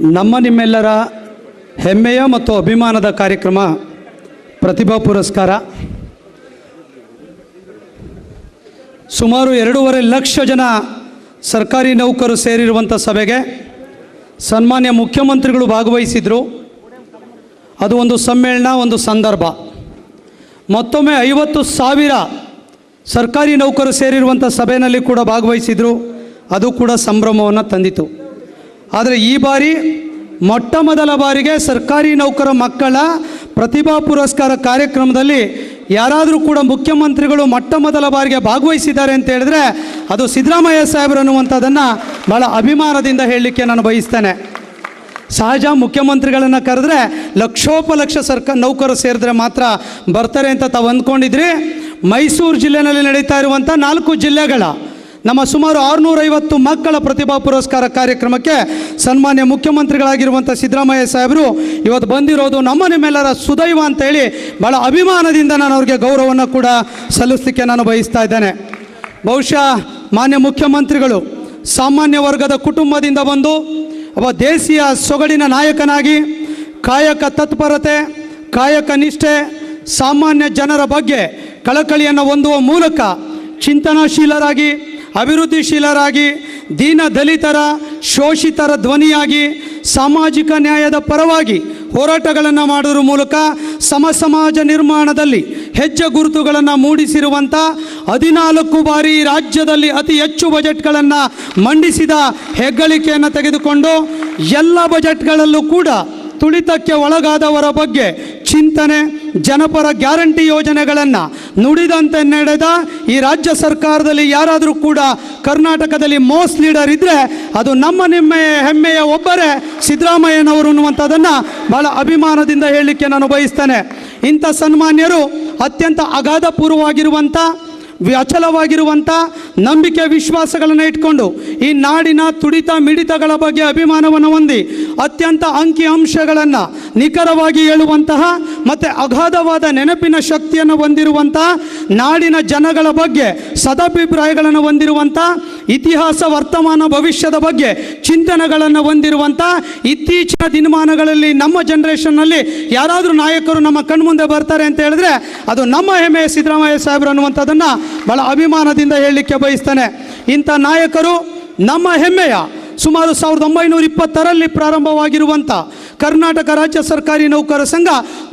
ನಮ್ಮ ನಿಮ್ಮೆಲ್ಲರ ಹೆಮ್ಮೆಯ ಮತ್ತು ಅಭಿಮಾನದ ಕಾರ್ಯಕ್ರಮ ಪ್ರತಿಭಾ ಪುರಸ್ಕಾರ. ಸುಮಾರು ಎರಡೂವರೆ ಲಕ್ಷ ಜನ ಸರ್ಕಾರಿ ನೌಕರು ಸೇರಿರುವಂಥ ಸಭೆಗೆ ಸನ್ಮಾನ್ಯ ಮುಖ್ಯಮಂತ್ರಿಗಳು ಭಾಗವಹಿಸಿದರು. ಅದು ಒಂದು ಸಮ್ಮೇಳನ, ಒಂದು ಸಂದರ್ಭ. ಮತ್ತೊಮ್ಮೆ ಐವತ್ತು ಸಾವಿರ ಸರ್ಕಾರಿ ನೌಕರು ಸೇರಿರುವಂಥ ಸಭೆಯಲ್ಲಿ ಕೂಡ ಭಾಗವಹಿಸಿದರು. ಅದು ಕೂಡ ಸಂಭ್ರಮವನ್ನು ತಂದಿತು. ಆದರೆ ಈ ಬಾರಿ ಮೊಟ್ಟ ಮೊದಲ ಬಾರಿಗೆ ಸರ್ಕಾರಿ ನೌಕರ ಮಕ್ಕಳ ಪ್ರತಿಭಾ ಪುರಸ್ಕಾರ ಕಾರ್ಯಕ್ರಮದಲ್ಲಿ ಯಾರಾದರೂ ಕೂಡ ಮುಖ್ಯಮಂತ್ರಿಗಳು ಮೊಟ್ಟ ಮೊದಲ ಬಾರಿಗೆ ಭಾಗವಹಿಸಿದ್ದಾರೆ ಅಂತ ಹೇಳಿದ್ರೆ ಅದು ಸಿದ್ದರಾಮಯ್ಯ ಸಾಹೇಬರು ಅನ್ನುವಂಥದ್ದನ್ನು ಭಾಳ ಅಭಿಮಾನದಿಂದ ಹೇಳಲಿಕ್ಕೆ ನಾನು ಬಯಸ್ತೇನೆ. ಸಹಜ ಮುಖ್ಯಮಂತ್ರಿಗಳನ್ನು ಕರೆದ್ರೆ ಲಕ್ಷೋಪಲಕ್ಷ ಸರ್ಕ ನೌಕರು ಸೇರಿದ್ರೆ ಮಾತ್ರ ಬರ್ತಾರೆ ಅಂತ ತಾವು ಅಂದ್ಕೊಂಡಿದ್ರಿ. ಮೈಸೂರು ಜಿಲ್ಲೆನಲ್ಲಿ ನಡೀತಾ ಇರುವಂಥ ನಾಲ್ಕು ಜಿಲ್ಲೆಗಳ ನಮ್ಮ ಸುಮಾರು ಆರುನೂರೈವತ್ತು ಮಕ್ಕಳ ಪ್ರತಿಭಾ ಪುರಸ್ಕಾರ ಕಾರ್ಯಕ್ರಮಕ್ಕೆ ಸನ್ಮಾನ್ಯ ಮುಖ್ಯಮಂತ್ರಿಗಳಾಗಿರುವಂಥ ಸಿದ್ದರಾಮಯ್ಯ ಸಾಹೇಬರು ಇವತ್ತು ಬಂದಿರೋದು ನಮ್ಮ ನಿಮ್ಮೆಲ್ಲರ ಸುದೈವ ಅಂತೇಳಿ ಭಾಳ ಅಭಿಮಾನದಿಂದ ನಾನು ಅವ್ರಿಗೆ ಗೌರವವನ್ನು ಕೂಡ ಸಲ್ಲಿಸಲಿಕ್ಕೆ ನಾನು ಬಯಸ್ತಾ ಇದ್ದೇನೆ. ಬಹುಶಃ ಮಾನ್ಯ ಮುಖ್ಯಮಂತ್ರಿಗಳು ಸಾಮಾನ್ಯ ವರ್ಗದ ಕುಟುಂಬದಿಂದ ಬಂದು ಒಬ್ಬ ದೇಶೀಯ ಸೊಗಡಿನ ನಾಯಕನಾಗಿ ಕಾಯಕ ತತ್ಪರತೆ, ಕಾಯಕ ನಿಷ್ಠೆ, ಸಾಮಾನ್ಯ ಜನರ ಬಗ್ಗೆ ಕಳಕಳಿಯನ್ನು ಹೊಂದುವ ಮೂಲಕ ಚಿಂತನಾಶೀಲರಾಗಿ ಅಭಿವೃದ್ಧಿಶೀಲರಾಗಿ, ದೀನ ದಲಿತರ, ಶೋಷಿತರ ಧ್ವನಿಯಾಗಿ, ಸಾಮಾಜಿಕ ನ್ಯಾಯದ ಪರವಾಗಿ ಹೋರಾಟಗಳನ್ನು ಮಾಡುವ ಮೂಲಕ ಸಮ ಸಮಾಜ ನಿರ್ಮಾಣದಲ್ಲಿ ಹೆಜ್ಜೆ ಗುರುತುಗಳನ್ನು ಮೂಡಿಸಿರುವಂಥ ಹದಿನಾಲ್ಕು ಬಾರಿ ರಾಜ್ಯದಲ್ಲಿ ಅತಿ ಹೆಚ್ಚು ಬಜೆಟ್ಗಳನ್ನು ಮಂಡಿಸಿದ ಹೆಗ್ಗಳಿಕೆಯನ್ನು ತೆಗೆದುಕೊಂಡು ಎಲ್ಲ ಬಜೆಟ್ಗಳಲ್ಲೂ ಕೂಡ ತುಳಿತಕ್ಕೆ ಒಳಗಾದವರ ಬಗ್ಗೆ ಚಿಂತನೆ, ಜನಪರ ಗ್ಯಾರಂಟಿ ಯೋಜನೆಗಳನ್ನು ನುಡಿದಂತೆ ನಡೆದ ಈ ರಾಜ್ಯ ಸರ್ಕಾರದಲ್ಲಿ ಯಾರಾದರೂ ಕೂಡ ಕರ್ನಾಟಕದಲ್ಲಿ ಮೋಸ್ಟ್ ಲೀಡರ್ ಇದ್ದರೆ ಅದು ನಮ್ಮ ನಿಮ್ಮ ಹೆಮ್ಮೆಯ ಒಬ್ಬರೇ ಸಿದ್ದರಾಮಯ್ಯನವರು ಅನ್ನುವಂಥದ್ದನ್ನು ಬಹಳ ಅಭಿಮಾನದಿಂದ ಹೇಳಲಿಕ್ಕೆ ನಾನು ಬಯಸ್ತೇನೆ. ಇಂಥ ಸನ್ಮಾನ್ಯರು ಅತ್ಯಂತ ಅಗಾಧಪೂರ್ವವಾಗಿರುವಂಥ ಅಚಲವಾಗಿರುವಂಥ ನಂಬಿಕೆ ವಿಶ್ವಾಸಗಳನ್ನು ಇಟ್ಕೊಂಡು ಈ ನಾಡಿನ ತುಡಿತ ಮಿಡಿತಗಳ ಬಗ್ಗೆ ಅಭಿಮಾನವನ್ನು ಹೊಂದಿ ಅತ್ಯಂತ ಅಂಕಿ ಅಂಶಗಳನ್ನು ನಿಖರವಾಗಿ ಹೇಳುವಂತಹ ಮತ್ತು ಅಗಾಧವಾದ ನೆನಪಿನ ಶಕ್ತಿಯನ್ನು ಹೊಂದಿರುವಂಥ ನಾಡಿನ ಜನಗಳ ಬಗ್ಗೆ ಸದಾಭಿಪ್ರಾಯಗಳನ್ನು ಹೊಂದಿರುವಂಥ ಇತಿಹಾಸ ವರ್ತಮಾನ ಭವಿಷ್ಯದ ಬಗ್ಗೆ ಚಿಂತನೆಗಳನ್ನು ಹೊಂದಿರುವಂಥ ಇತ್ತೀಚಿನ ದಿನಮಾನಗಳಲ್ಲಿ ನಮ್ಮ ಜನ್ರೇಷನ್ನಲ್ಲಿ ಯಾರಾದರೂ ನಾಯಕರು ನಮ್ಮ ಕಣ್ಮುಂದೆ ಬರ್ತಾರೆ ಅಂತ ಹೇಳಿದ್ರೆ ಅದು ನಮ್ಮ ಹೆಮ್ಮೆಯ ಸಿದ್ದರಾಮಯ್ಯ ಸಾಹೇಬರು ಅನ್ನುವಂಥದ್ದನ್ನು ಭಾಳ ಅಭಿಮಾನದಿಂದ ಹೇಳಲಿಕ್ಕೆ ಬಯಸ್ತೇನೆ. ಇಂಥ ನಾಯಕರು ನಮ್ಮ ಹೆಮ್ಮೆಯ ಸುಮಾರು ಸಾವಿರದ ಒಂಬೈನೂರ ಇಪ್ಪತ್ತರಲ್ಲಿ ಪ್ರಾರಂಭವಾಗಿರುವಂಥ ಕರ್ನಾಟಕ ರಾಜ್ಯ ಸರ್ಕಾರಿ ನೌಕರ ಸಂಘ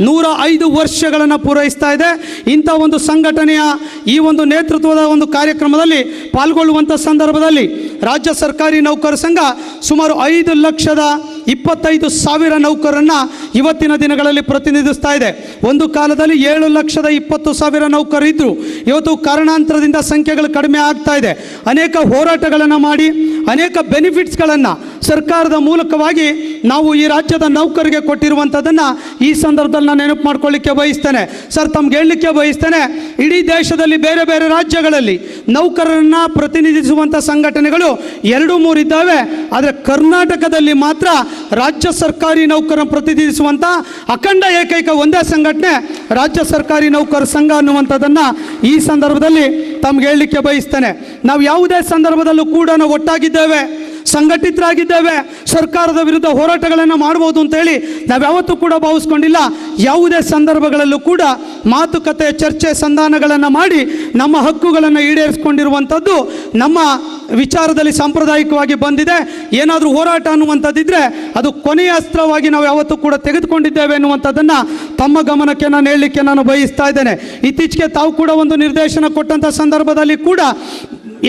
ನೂರ ಐದು ವರ್ಷಗಳನ್ನು ಪೂರೈಸ್ತಾ ಇದೆ. ಇಂಥ ಒಂದು ಸಂಘಟನೆಯ ಈ ಒಂದು ನೇತೃತ್ವದ ಒಂದು ಕಾರ್ಯಕ್ರಮದಲ್ಲಿ ಪಾಲ್ಗೊಳ್ಳುವಂಥ ಸಂದರ್ಭದಲ್ಲಿ ರಾಜ್ಯ ಸರ್ಕಾರಿ ನೌಕರ ಸಂಘ ಸುಮಾರು ಐದು ಲಕ್ಷದ ಇಪ್ಪತ್ತೈದು ಸಾವಿರ ನೌಕರನ್ನು ಇವತ್ತಿನ ದಿನಗಳಲ್ಲಿ ಪ್ರತಿನಿಧಿಸ್ತಾ ಇದೆ. ಒಂದು ಕಾಲದಲ್ಲಿ ಏಳು ಲಕ್ಷದ ಇಪ್ಪತ್ತು ಸಾವಿರ ನೌಕರರು ಇದ್ದರು ಇವತ್ತು ಕಾರಣಾಂತರದಿಂದ ಸಂಖ್ಯೆಗಳು ಕಡಿಮೆ ಆಗ್ತಾ ಇದೆ. ಅನೇಕ ಹೋರಾಟಗಳನ್ನು ಮಾಡಿ, ಅನೇಕ ಬೆನಿಫಿಟ್ಸ್ಗಳನ್ನು ಸರ್ಕಾರದ ಮೂಲಕವಾಗಿ ನಾವು ಈ ರಾಜ್ಯದ ನೌಕರಿಗೆ ಕೊಟ್ಟಿರುವಂಥದ್ದನ್ನು ಈ ಸಂದರ್ಭದಲ್ಲಿ ನಾನು ನೆನಪು ಮಾಡ್ಕೊಳ್ಳಿಕ್ಕೆ ಬಯಸ್ತೇನೆ. ಸರ್, ತಮ್ಗೆ ಹೇಳಲಿಕ್ಕೆ ಬಯಸ್ತೇನೆ, ಇಡೀ ದೇಶದಲ್ಲಿ ಬೇರೆ ಬೇರೆ ರಾಜ್ಯಗಳಲ್ಲಿ ನೌಕರರನ್ನ ಪ್ರತಿನಿಧಿಸುವಂಥ ಸಂಘಟನೆಗಳು ಎರಡು ಮೂರು ಇದ್ದಾವೆ. ಆದರೆ ಕರ್ನಾಟಕದಲ್ಲಿ ಮಾತ್ರ ರಾಜ್ಯ ಸರ್ಕಾರಿ ನೌಕರನ್ನು ಪ್ರತಿನಿಧಿಸುವಂಥ ಅಖಂಡ ಏಕೈಕ ಒಂದೇ ಸಂಘಟನೆ ರಾಜ್ಯ ಸರ್ಕಾರಿ ನೌಕರ ಸಂಘ ಅನ್ನುವಂಥದ್ದನ್ನು ಈ ಸಂದರ್ಭದಲ್ಲಿ ತಮ್ಗೆ ಹೇಳಲಿಕ್ಕೆ ಬಯಸ್ತೇನೆ. ನಾವು ಯಾವುದೇ ಸಂದರ್ಭದಲ್ಲೂ ಕೂಡ ನಾವು ಒಟ್ಟಾಗಿದ್ದೇವೆ. ಸಂಘಟಿತರಾಗಿದ್ದೇವೆ. ಸರ್ಕಾರದ ವಿರುದ್ಧ ಹೋರಾಟಗಳನ್ನು ಮಾಡ್ಬೋದು ಅಂತೇಳಿ ನಾವು ಯಾವತ್ತೂ ಕೂಡ ಭಾವಿಸ್ಕೊಂಡಿಲ್ಲ. ಯಾವುದೇ ಸಂದರ್ಭಗಳಲ್ಲೂ ಕೂಡ ಮಾತುಕತೆ, ಚರ್ಚೆ, ಸಂಧಾನಗಳನ್ನು ಮಾಡಿ ನಮ್ಮ ಹಕ್ಕುಗಳನ್ನು ಈಡೇರಿಸಿಕೊಂಡಿರುವಂಥದ್ದು ನಮ್ಮ ವಿಚಾರದಲ್ಲಿ ಸಾಂಪ್ರದಾಯಿಕವಾಗಿ ಬಂದಿದೆ. ಏನಾದರೂ ಹೋರಾಟ ಅನ್ನುವಂಥದ್ದಿದ್ರೆ ಅದು ಕೊನೆಯ ಅಸ್ತ್ರವಾಗಿ ನಾವು ಯಾವತ್ತೂ ಕೂಡ ತೆಗೆದುಕೊಂಡಿದ್ದೇವೆ ಎನ್ನುವಂಥದ್ದನ್ನು ತಮ್ಮ ಗಮನಕ್ಕೆ ನಾನು ಹೇಳಲಿಕ್ಕೆ ನಾನು ಬಯಸ್ತಾ ಇದ್ದೇನೆ. ಇತ್ತೀಚೆಗೆ ತಾವು ಕೂಡ ಒಂದು ನಿರ್ದೇಶನ ಕೊಟ್ಟಂಥ ಸಂದರ್ಭದಲ್ಲಿ ಕೂಡ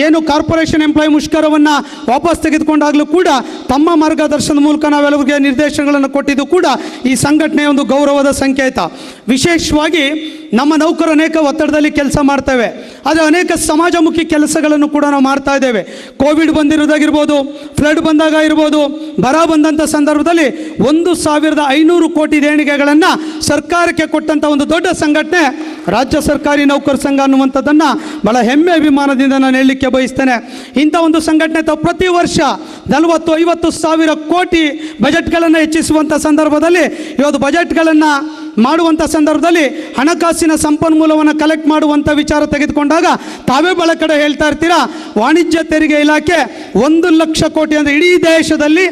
ಏನು ಕಾರ್ಪೊರೇಷನ್ ಎಂಪ್ಲಾಯ್ ಮುಷ್ಕರವನ್ನು ವಾಪಸ್ ತೆಗೆದುಕೊಂಡಾಗಲೂ ಕೂಡ ತಮ್ಮ ಮಾರ್ಗದರ್ಶನದ ಮೂಲಕ ನಾವೆಲ್ಲರಿಗೆ ನಿರ್ದೇಶನಗಳನ್ನು ಕೊಟ್ಟಿದ್ದು ಕೂಡ ಈ ಸಂಘಟನೆಯ ಒಂದು ಗೌರವದ ಸಂಕೇತ. ವಿಶೇಷವಾಗಿ ನಮ್ಮ ನೌಕರು ಅನೇಕ ಒತ್ತಡದಲ್ಲಿ ಕೆಲಸ ಮಾಡ್ತೇವೆ. ಆದರೆ ಅನೇಕ ಸಮಾಜಮುಖಿ ಕೆಲಸಗಳನ್ನು ಕೂಡ ನಾವು ಮಾಡ್ತಾ ಇದ್ದೇವೆ. ಕೋವಿಡ್ ಬಂದಿರೋದಾಗಿರ್ಬೋದು ಫ್ಲಡ್ ಬಂದಾಗ ಇರ್ಬೋದು, ಬರ ಬಂದಂಥ ಸಂದರ್ಭದಲ್ಲಿ ಒಂದು ಸಾವಿರದ ಐನೂರು ಕೋಟಿ ದೇಣಿಗೆಗಳನ್ನು ಸರ್ಕಾರಕ್ಕೆ ಕೊಟ್ಟಂಥ ಒಂದು ದೊಡ್ಡ ಸಂಘಟನೆ ರಾಜ್ಯ ಸರ್ಕಾರಿ ನೌಕರ ಸಂಘ ಅನ್ನುವಂಥದ್ದನ್ನು ಬಹಳ ಹೆಮ್ಮೆ ಅಭಿಮಾನದಿಂದ ನಾನು ಹೇಳಲಿಕ್ಕೆ ಬಯಸ್ತೇನೆ. ಇಂಥ ಒಂದು ಸಂಘಟನೆ ತಾವು ಪ್ರತಿ ವರ್ಷ ನಲವತ್ತು ಐವತ್ತು ಸಾವಿರ ಕೋಟಿ ಬಜೆಟ್ಗಳನ್ನು ಹೆಚ್ಚಿಸುವಂಥ ಸಂದರ್ಭದಲ್ಲಿ ಇವತ್ತು ಬಜೆಟ್ಗಳನ್ನು ಮಾಡುವಂಥ ಸಂದರ್ಭದಲ್ಲಿ ಹಣಕಾಸಿನ ಸಂಪನ್ಮೂಲವನ್ನು ಕಲೆಕ್ಟ್ ಮಾಡುವಂಥ ವಿಚಾರ ತೆಗೆದುಕೊಂಡಾಗ ತಾವೇ ಬಳ ಕಡೆ ಹೇಳ್ತಾ ಇರ್ತೀರಾ? ವಾಣಿಜ್ಯ ತೆರಿಗೆ ಇಲಾಖೆ ಒಂದು ಲಕ್ಷ ಕೋಟಿ ಅಂದರೆ ಇಡೀ ದೇಶದಲ್ಲಿ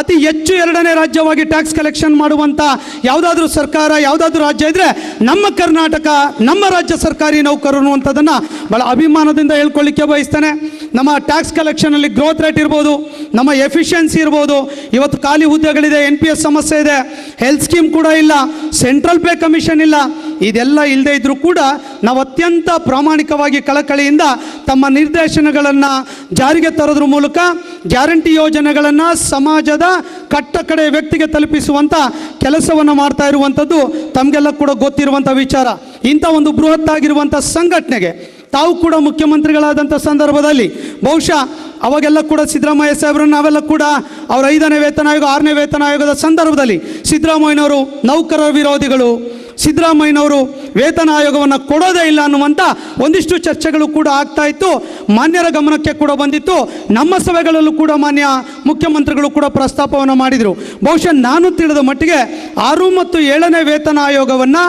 ಅತಿ ಹೆಚ್ಚು ಎರಡನೇ ರಾಜ್ಯವಾಗಿ ಟ್ಯಾಕ್ಸ್ ಕಲೆಕ್ಷನ್ ಮಾಡುವಂಥ ಯಾವುದಾದ್ರೂ ಸರ್ಕಾರ, ಯಾವುದಾದ್ರೂ ರಾಜ್ಯ ಇದ್ರೆ ನಮ್ಮ ಕರ್ನಾಟಕ, ನಮ್ಮ ರಾಜ್ಯ ಸರ್ಕಾರಿ ನೌಕರರು ಅನ್ನುವಂಥದ್ದನ್ನು ಬಹಳ ಅಭಿಮಾನದಿಂದ ಹೇಳ್ಕೊಳ್ಳಿಕ್ಕೆ ಬಯಸ್ತೇನೆ. ನಮ್ಮ ಟ್ಯಾಕ್ಸ್ ಕಲೆಕ್ಷನಲ್ಲಿ ಗ್ರೋತ್ ರೇಟ್ ಇರ್ಬೋದು, ನಮ್ಮ ಎಫಿಷಿಯನ್ಸಿ ಇರ್ಬೋದು. ಇವತ್ತು ಖಾಲಿ ಹುದ್ದೆಗಳಿದೆ ಎನ್ ಪಿ ಎಸ್ ಸಮಸ್ಯೆ ಇದೆ. ಹೆಲ್ತ್ ಸ್ಕೀಮ್ ಕೂಡ ಇಲ್ಲ ಸೆಂಟ್ರಲ್ ಪೇ ಕಮಿಷನ್ ಇಲ್ಲ. ಇದೆಲ್ಲ ಇಲ್ಲದೆ ಇದ್ದರೂ ಕೂಡ ನಾವು ಅತ್ಯಂತ ಪ್ರಾಮಾಣಿಕವಾಗಿ ಕಳಕಳಿಯಿಂದ ತಮ್ಮ ನಿರ್ದೇಶನಗಳನ್ನು ಜಾರಿಗೆ ತರೋದ್ರ ಮೂಲಕ ಗ್ಯಾರಂಟಿ ಯೋಜನೆಗಳನ್ನು ಸಮಾಜದ ಕಟ್ಟ ಕಡೆ ವ್ಯಕ್ತಿಗೆ ತಲುಪಿಸುವಂಥ ಕೆಲಸವನ್ನು ಮಾಡ್ತಾ ಇರುವಂಥದ್ದು ತಮಗೆಲ್ಲ ಕೂಡ ಗೊತ್ತಿರುವಂಥ ವಿಚಾರ. ಇಂಥ ಒಂದು ಬೃಹತ್ತಾಗಿರುವಂಥ ಸಂಘಟನೆಗೆ ತಾವು ಕೂಡ ಮುಖ್ಯಮಂತ್ರಿಗಳಾದಂಥ ಸಂದರ್ಭದಲ್ಲಿ ಬಹುಶಃ ಅವಾಗೆಲ್ಲ ಕೂಡ ಸಿದ್ದರಾಮಯ್ಯ ಸಾಹೇಬರು ನಾವೆಲ್ಲ ಕೂಡ ಅವರ ಐದನೇ ವೇತನ ಆಯೋಗ, ಆರನೇ ವೇತನ ಆಯೋಗದ ಸಂದರ್ಭದಲ್ಲಿ ಸಿದ್ದರಾಮಯ್ಯನವರು ನೌಕರರ ವಿರೋಧಿಗಳು. ಸಿದ್ದರಾಮಯ್ಯನವರು ವೇತನ ಆಯೋಗವನ್ನು ಕೊಡೋದೇ ಇಲ್ಲ ಅನ್ನುವಂಥ ಒಂದಿಷ್ಟು ಚರ್ಚೆಗಳು ಕೂಡ ಆಗ್ತಾ ಇತ್ತು. ಮಾನ್ಯರ ಗಮನಕ್ಕೆ ಕೂಡ ಬಂದಿತ್ತು. ನಮ್ಮ ಸಭೆಗಳಲ್ಲೂ ಕೂಡ ಮಾನ್ಯ ಮುಖ್ಯಮಂತ್ರಿಗಳು ಕೂಡ ಪ್ರಸ್ತಾಪವನ್ನು ಮಾಡಿದರು. ಬಹುಶಃ ನಾನು ತಿಳಿದ ಮಟ್ಟಿಗೆ ಆರು ಮತ್ತು ಏಳನೇ ವೇತನ ಆಯೋಗವನ್ನು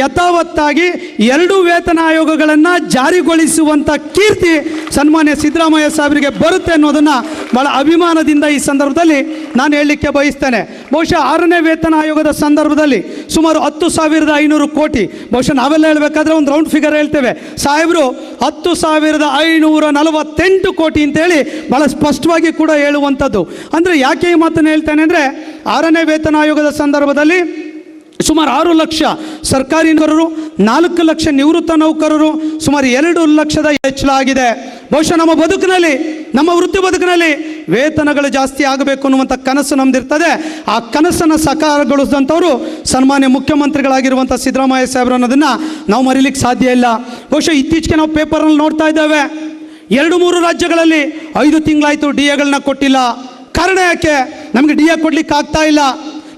ಯಥಾವತ್ತಾಗಿ ಎರಡು ವೇತನ ಆಯೋಗಗಳನ್ನು ಜಾರಿಗೊಳಿಸುವಂಥ ಕೀರ್ತಿ ಸನ್ಮಾನ್ಯ ಸಿದ್ದರಾಮಯ್ಯ ಸಾಹೇಬರಿಗೆ ಬರುತ್ತೆ ಅನ್ನೋದನ್ನು ಬಹಳ ಅಭಿಮಾನದಿಂದ ಈ ಸಂದರ್ಭದಲ್ಲಿ ನಾನು ಹೇಳಲಿಕ್ಕೆ ಬಯಸ್ತೇನೆ. ಬಹುಶಃ ಆರನೇ ವೇತನ ಆಯೋಗದ ಸಂದರ್ಭದಲ್ಲಿ ಸುಮಾರು ಹತ್ತು ಸಾವಿರದ ಐನೂರು ಕೋಟಿ. ಬಹುಶಃ ನಾವೆಲ್ಲ ಹೇಳಬೇಕಾದ್ರೆ ಒಂದು ರೌಂಡ್ ಫಿಗರ್ ಹೇಳ್ತೇವೆ. ಸಾಹೇಬರು, ಹತ್ತು ಸಾವಿರದ ಐನೂರ ನಲವತ್ತೆಂಟು ಕೋಟಿ ಅಂತೇಳಿ ಬಹಳ ಸ್ಪಷ್ಟವಾಗಿ ಕೂಡ ಹೇಳುವಂಥದ್ದು. ಅಂದರೆ ಯಾಕೆ ಈ ಮಾತನ್ನು ಹೇಳ್ತೇನೆ ಅಂದರೆ ಆರನೇ ವೇತನ ಆಯೋಗದ ಸಂದರ್ಭದಲ್ಲಿ ಸುಮಾರು ಆರು ಲಕ್ಷ ಸರ್ಕಾರಿ ನೌಕರರು, ನಾಲ್ಕು ಲಕ್ಷ ನಿವೃತ್ತ ನೌಕರರು, ಸುಮಾರು ಎರಡು ಲಕ್ಷದ ಹೆಚ್ಚಳಾಗಿದೆ. ಬಹುಶಃ ನಮ್ಮ ಬದುಕಿನಲ್ಲಿ, ನಮ್ಮ ವೃತ್ತಿ ಬದುಕಿನಲ್ಲಿ ವೇತನಗಳು ಜಾಸ್ತಿ ಆಗಬೇಕು ಅನ್ನುವಂಥ ಕನಸು ನಮ್ದಿರ್ತದೆ. ಆ ಕನಸನ್ನು ಸಕಾರಗೊಳಿಸಿದಂಥವರು ಸನ್ಮಾನ್ಯ ಮುಖ್ಯಮಂತ್ರಿಗಳಾಗಿರುವಂಥ ಸಿದ್ದರಾಮಯ್ಯ ಸಾಹೇಬರು ಅನ್ನೋದನ್ನು ನಾವು ಮರೀಲಿಕ್ಕೆ ಸಾಧ್ಯ ಇಲ್ಲ. ಬಹುಶಃ ಇತ್ತೀಚೆಗೆ ನಾವು ಪೇಪರ್ನಲ್ಲಿ ನೋಡ್ತಾ ಇದ್ದೇವೆ, ಎರಡು ಮೂರು ರಾಜ್ಯಗಳಲ್ಲಿ ಐದು ತಿಂಗಳಾಯಿತು ಡಿ ಎಗಳನ್ನ ಕೊಟ್ಟಿಲ್ಲ. ಕಾರಣ ಯಾಕೆ? ನಮಗೆ ಡಿ ಎ ಕೊಡ್ಲಿಕ್ಕೆ ಆಗ್ತಾ ಇಲ್ಲ.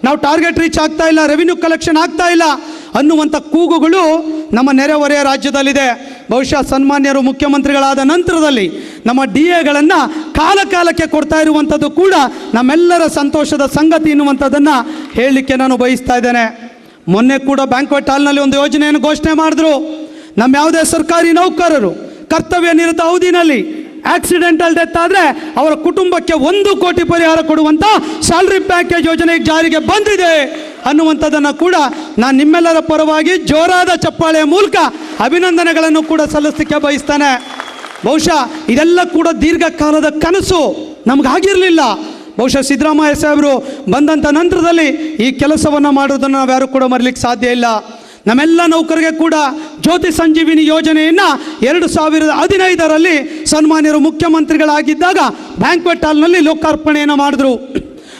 ನಾವು ಟಾರ್ಗೆಟ್ ರೀಚ್ ಆಗ್ತಾ ಇಲ್ಲ ರೆವಿನ್ಯೂ ಕಲೆಕ್ಷನ್ ಆಗ್ತಾ ಇಲ್ಲ ಅನ್ನುವಂಥ ಕೂಗುಗಳು ನಮ್ಮ ನೆರೆಹೊರೆಯ ರಾಜ್ಯದಲ್ಲಿದೆ. ಬಹುಶಃ ಸನ್ಮಾನ್ಯರು, ಮುಖ್ಯಮಂತ್ರಿಗಳಾದ ನಂತರದಲ್ಲಿ ನಮ್ಮ ಡಿ ಎಗಳನ್ನು ಕಾಲ ಕಾಲಕ್ಕೆ ಕೊಡ್ತಾ ಇರುವಂಥದ್ದು ಕೂಡ ನಮ್ಮೆಲ್ಲರ ಸಂತೋಷದ ಸಂಗತಿ ಎನ್ನುವಂಥದ್ದನ್ನು ಹೇಳಲಿಕ್ಕೆ ನಾನು ಬಯಸ್ತಾ ಇದ್ದೇನೆ. ಮೊನ್ನೆ ಕೂಡ ಬ್ಯಾಂಕ್ವೆಟ್ ಹಾಲ್ನಲ್ಲಿ ಒಂದು ಯೋಜನೆಯನ್ನು ಘೋಷಣೆ ಮಾಡಿದ್ರು. ನಮ್ಮ ಯಾವುದೇ ಸರ್ಕಾರಿ ನೌಕರರು, ಕರ್ತವ್ಯ ನಿರತ ಅವಧಿನಲ್ಲಿ ಆಕ್ಸಿಡೆಂಟಲ್ ಡೆತ್ ಆದರೆ ಅವರ ಕುಟುಂಬಕ್ಕೆ ಒಂದು ಕೋಟಿ ಪರಿಹಾರ ಕೊಡುವಂಥ ಸ್ಯಾಲ್ರಿ ಪ್ಯಾಕೇಜ್ ಯೋಜನೆ ಜಾರಿಗೆ ಬಂದಿದೆ ಅನ್ನುವಂಥದ್ದನ್ನು ಕೂಡ ನಾನು ನಿಮ್ಮೆಲ್ಲರ ಪರವಾಗಿ ಜೋರಾದ ಚಪ್ಪಾಳೆಯ ಮೂಲಕ ಅಭಿನಂದನೆಗಳನ್ನು ಕೂಡ ಸಲ್ಲಿಸಲಿಕ್ಕೆ ಬಯಸ್ತಾನೆ. ಬಹುಶಃ ಇದೆಲ್ಲ ಕೂಡ ದೀರ್ಘಕಾಲದ ಕನಸು ನಮಗಾಗಿರಲಿಲ್ಲ. ಬಹುಶಃ ಸಿದ್ದರಾಮಯ್ಯ ಸಾಹೇಬರು ಬಂದಂಥ ನಂತರದಲ್ಲಿ ಈ ಕೆಲಸವನ್ನು ಮಾಡೋದನ್ನು ನಾವ್ಯಾರು ಕೂಡ ಮರಲಿಕ್ಕೆ ಸಾಧ್ಯ ಇಲ್ಲ. ನಮ್ಮೆಲ್ಲ ನೌಕರಿಗೆ ಕೂಡ ಜ್ಯೋತಿ ಸಂಜೀವಿನಿ ಯೋಜನೆಯನ್ನು ಎರಡು ಸಾವಿರದ ಹದಿನೈದರಲ್ಲಿ ಸನ್ಮಾನ್ಯರು ಮುಖ್ಯಮಂತ್ರಿಗಳಾಗಿದ್ದಾಗ ಬ್ಯಾಂಕ್ವೆಟ್ ಹಾಲ್ನಲ್ಲಿ ಲೋಕಾರ್ಪಣೆಯನ್ನು ಮಾಡಿದ್ರು.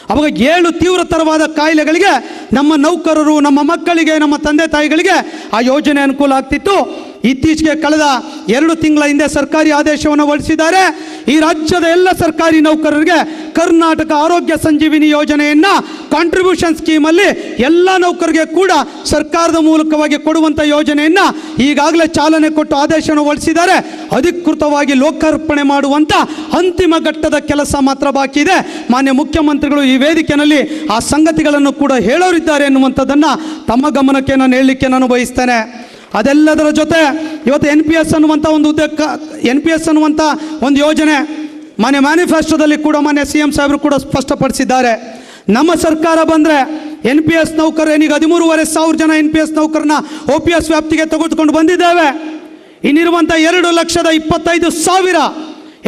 ಅವಾಗ ಏಳು ತೀವ್ರತರವಾದ ಕಾಯಿಲೆಗಳಿಗೆ ನಮ್ಮ ನೌಕರರು, ನಮ್ಮ ಮಕ್ಕಳಿಗೆ, ನಮ್ಮ ತಂದೆ ತಾಯಿಗಳಿಗೆ ಆ ಯೋಜನೆ ಅನುಕೂಲ ಆಗ್ತಿತ್ತು. ಇತ್ತೀಚೆಗೆ ಕಳೆದ ಎರಡು ತಿಂಗಳ ಹಿಂದೆ ಸರ್ಕಾರಿ ಆದೇಶವನ್ನು ಹೊರಡಿಸಿದ್ದಾರೆ. ಈ ರಾಜ್ಯದ ಎಲ್ಲ ಸರ್ಕಾರಿ ನೌಕರರಿಗೆ ಕರ್ನಾಟಕ ಆರೋಗ್ಯ ಸಂಜೀವಿನಿ ಯೋಜನೆಯನ್ನು ಕಾಂಟ್ರಿಬ್ಯೂಷನ್ ಸ್ಕೀಮಲ್ಲಿ ಎಲ್ಲ ನೌಕರಿಗೆ ಕೂಡ ಸರ್ಕಾರದ ಮೂಲಕವಾಗಿ ಕೊಡುವಂಥ ಯೋಜನೆಯನ್ನ ಈಗಾಗಲೇ ಚಾಲನೆ ಕೊಟ್ಟು ಆದೇಶವನ್ನು ಹೊರಡಿಸಿದ್ದಾರೆ. ಅಧಿಕೃತವಾಗಿ ಲೋಕಾರ್ಪಣೆ ಮಾಡುವಂಥ ಅಂತಿಮ ಘಟ್ಟದ ಕೆಲಸ ಮಾತ್ರ ಬಾಕಿ ಇದೆ. ಮಾನ್ಯ ಮುಖ್ಯಮಂತ್ರಿಗಳು ಈ ವೇದಿಕೆಯಲ್ಲಿ ಆ ಸಂಗತಿಗಳನ್ನು ಕೂಡ ಹೇಳೋರಿದ್ದಾರೆ ಎನ್ನುವಂಥದ್ದನ್ನು ತಮ್ಮ ಗಮನಕ್ಕೆ ನಾನು ಹೇಳಲಿಕ್ಕೆ ನಾನು ಬಯಸ್ತೇನೆ. ಅದೆಲ್ಲದರ ಜೊತೆ ಇವತ್ತು ಎನ್ ಪಿ ಎಸ್ ಅನ್ನುವಂಥ ಒಂದು ಉದ್ಯೋಗ ಎನ್ ಪಿ ಎಸ್ ಅನ್ನುವಂಥ ಒಂದು ಯೋಜನೆ ಮಾನ್ಯ ಮ್ಯಾನಿಫೆಸ್ಟೋದಲ್ಲಿ ಕೂಡ ಮಾನ್ಯ ಸಿ ಎಂ ಸಾಹೇಬರು ಕೂಡ ಸ್ಪಷ್ಟಪಡಿಸಿದ್ದಾರೆ. ನಮ್ಮ ಸರ್ಕಾರ ಬಂದರೆ ಎನ್ ಪಿ ಎಸ್ ನೌಕರರು, ಏನೀಗ ಹದಿಮೂರುವರೆ ಸಾವಿರ ಜನ ಎನ್ ಪಿ ಎಸ್ ನೌಕರನ್ನ ಒ ಪಿ ಎಸ್ ವ್ಯಾಪ್ತಿಗೆ ತೆಗೆದುಕೊಂಡು ಬಂದಿದ್ದೇವೆ. ಇನ್ನಿರುವಂಥ ಎರಡು ಲಕ್ಷದ ಇಪ್ಪತ್ತೈದು ಸಾವಿರ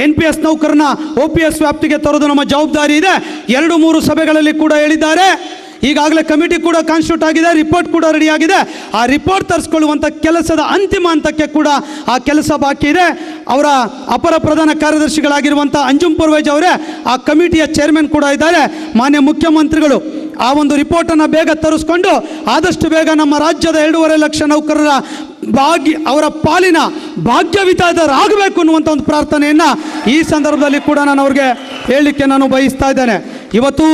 ಎನ್ ಪಿ ಎಸ್ ನೌಕರನ್ನ ಒ ಪಿ ಎಸ್ ವ್ಯಾಪ್ತಿಗೆ ತರೋದು ನಮ್ಮ ಜವಾಬ್ದಾರಿ ಇದೆ. ಎರಡು ಮೂರು ಸಭೆಗಳಲ್ಲಿ ಕೂಡ ಹೇಳಿದ್ದಾರೆ. ಈಗಾಗಲೇ ಕಮಿಟಿ ಕೂಡ ಕಾನ್ಸ್ಟಿಟ್ಯೂಟ್ ಆಗಿದೆ ರಿಪೋರ್ಟ್ ಕೂಡ ರೆಡಿ ಆಗಿದೆ. ಆ ರಿಪೋರ್ಟ್ ತರಿಸ್ಕೊಳ್ಳುವಂಥ ಕೆಲಸದ ಅಂತಿಮ ಹಂತಕ್ಕೆ ಕೂಡ ಆ ಕೆಲಸ ಬಾಕಿ ಇದೆ. ಅವರ ಅಪರ ಪ್ರಧಾನ ಕಾರ್ಯದರ್ಶಿಗಳಾಗಿರುವಂಥ ಅಂಜುಮ್ ಪೂರ್ವೇಜ್ ಅವರೇ, ಆ ಕಮಿಟಿಯ ಚೇರ್ಮನ್ ಕೂಡ ಇದ್ದಾರೆ. ಮಾನ್ಯ ಮುಖ್ಯಮಂತ್ರಿಗಳು, ಆ ಒಂದು ರಿಪೋರ್ಟನ್ನು ಬೇಗ ತರಿಸ್ಕೊಂಡು, ಆದಷ್ಟು ಬೇಗ ನಮ್ಮ ರಾಜ್ಯದ ಎರಡೂವರೆ ಲಕ್ಷ ನೌಕರರ ಭಾಗ್ಯ, ಅವರ ಪಾಲಿನ ಭಾಗ್ಯವಿತಾದರಾಗಬೇಕು ಅನ್ನುವಂಥ ಒಂದು ಪ್ರಾರ್ಥನೆಯನ್ನು ಈ ಸಂದರ್ಭದಲ್ಲಿ ಕೂಡ ನಾನು ಅವ್ರಿಗೆ ಹೇಳಲಿಕ್ಕೆ ನಾನು ಬಯಸ್ತಾ ಇದ್ದೇನೆ. ಇವತ್ತು